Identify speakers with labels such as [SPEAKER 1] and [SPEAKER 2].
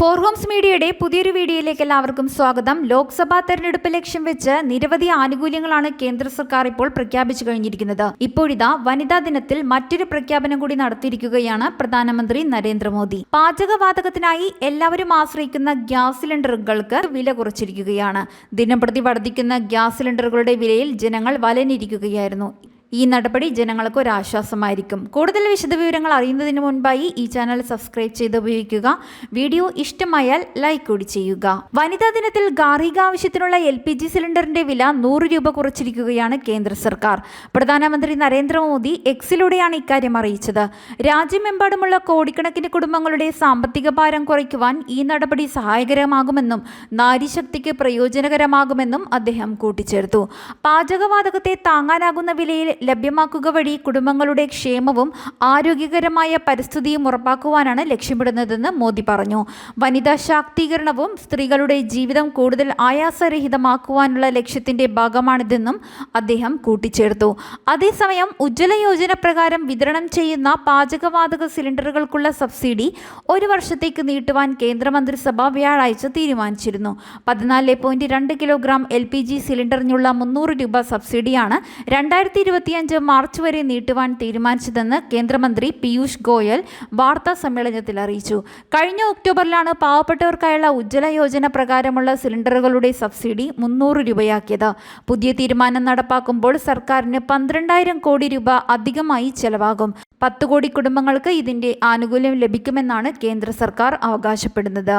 [SPEAKER 1] Four Holmes മീഡിയയുടെ പുതിയൊരു വീഡിയോയിലേക്ക് എല്ലാവർക്കും സ്വാഗതം. ലോക്സഭാ തെരഞ്ഞെടുപ്പ് ലക്ഷ്യം വെച്ച് നിരവധി ആനുകൂല്യങ്ങളാണ് കേന്ദ്ര സർക്കാർ ഇപ്പോൾ പ്രഖ്യാപിച്ചു കഴിഞ്ഞിരിക്കുന്നത്. ഇപ്പോഴിതാ വനിതാ ദിനത്തിൽ മറ്റൊരു പ്രഖ്യാപനം കൂടി നടത്തിയിരിക്കുകയാണ് പ്രധാനമന്ത്രി നരേന്ദ്രമോദി. പാചകവാതകത്തിനായി എല്ലാവരും ആശ്രയിക്കുന്ന ഗ്യാസ് സിലിണ്ടറുകൾക്ക് വില കുറച്ചിരിക്കുകയാണ്. ദിനംപ്രതി വർദ്ധിക്കുന്ന ഗ്യാസ് സിലിണ്ടറുകളുടെ വിലയിൽ ജനങ്ങൾ വലനിരിക്കുകയായിരുന്നു ഈ നടപടി ജനങ്ങൾക്ക് ഒരു ആശ്വാസമായിരിക്കും. കൂടുതൽ വിശദവിവരങ്ങൾ അറിയുന്നതിന് മുൻപായി ഈ ചാനൽ സബ്സ്ക്രൈബ് ചെയ്ത് ഉപയോഗിക്കുക. വീഡിയോ ഇഷ്ടമായാൽ ലൈക്ക് കൂടി ചെയ്യുക. വനിതാ ദിനത്തിൽ ഗാർഹിക ആവശ്യത്തിനുള്ള എൽ പി ജി സിലിണ്ടറിന്റെ വില നൂറ് രൂപ കുറച്ചിരിക്കുകയാണ് കേന്ദ്ര സർക്കാർ. പ്രധാനമന്ത്രി നരേന്ദ്രമോദി എക്സിലൂടെയാണ് ഇക്കാര്യം അറിയിച്ചത്. രാജ്യമെമ്പാടുമുള്ള കോടിക്കണക്കിന് കുടുംബങ്ങളുടെ സാമ്പത്തിക ഭാരം കുറയ്ക്കുവാൻ ഈ നടപടി സഹായകരമാകുമെന്നും നാരീശക്തിക്ക് പ്രയോജനകരമാകുമെന്നും അദ്ദേഹം കൂട്ടിച്ചേർത്തു. പാചകവാതകത്തെ താങ്ങാനാകുന്ന വിലയിൽ ലഭ്യമാക്കുക വഴി കുടുംബങ്ങളുടെ ക്ഷേമവും ആരോഗ്യകരമായ പരിസ്ഥിതിയും ഉറപ്പാക്കുവാനാണ് ലക്ഷ്യമിടുന്നതെന്ന് മോദി പറഞ്ഞു. വനിതാ ശാക്തീകരണവും സ്ത്രീകളുടെ ജീവിതം കൂടുതൽ ആയാസരഹിതമാക്കുവാനുള്ള ലക്ഷ്യത്തിന്റെ ഭാഗമാണിതെന്നും അദ്ദേഹം കൂട്ടിച്ചേർത്തു. അതേസമയം ഉജ്ജ്വല യോജന പ്രകാരം വിതരണം ചെയ്യുന്ന പാചകവാതക സിലിണ്ടറുകൾക്കുള്ള സബ്സിഡി ഒരു വർഷത്തേക്ക് നീട്ടുവാൻ കേന്ദ്രമന്ത്രിസഭ വ്യാഴാഴ്ച തീരുമാനിച്ചിരുന്നു. പതിനാല് പോയിന്റ് രണ്ട് കിലോഗ്രാം എൽ പി ജി സിലിണ്ടറിനുള്ള മുന്നൂറ് രൂപ സബ്സിഡിയാണ് രണ്ടായിരത്തി ഇരുപത്തിയഞ്ച് മാർച്ച് വരെ നീട്ടുവാൻ തീരുമാനിച്ചതെന്ന് കേന്ദ്രമന്ത്രി പീയൂഷ് ഗോയൽ വാർത്താ സമ്മേളനത്തിൽ അറിയിച്ചു. കഴിഞ്ഞ ഒക്ടോബറിലാണ് പാവപ്പെട്ടവർക്കായുള്ള ഉജ്ജ്വല യോജന പ്രകാരമുള്ള സിലിണ്ടറുകളുടെ സബ്സിഡി മുന്നൂറ് രൂപയാക്കിയത്. പുതിയ തീരുമാനം നടപ്പാക്കുമ്പോൾ സർക്കാരിന് പന്ത്രണ്ടായിരം കോടി രൂപ അധികമായി ചെലവാകും. പത്ത് കോടി കുടുംബങ്ങൾക്ക് ഇതിന്റെ ആനുകൂല്യം ലഭിക്കുമെന്നാണ് കേന്ദ്ര സർക്കാർ അവകാശപ്പെടുന്നത്.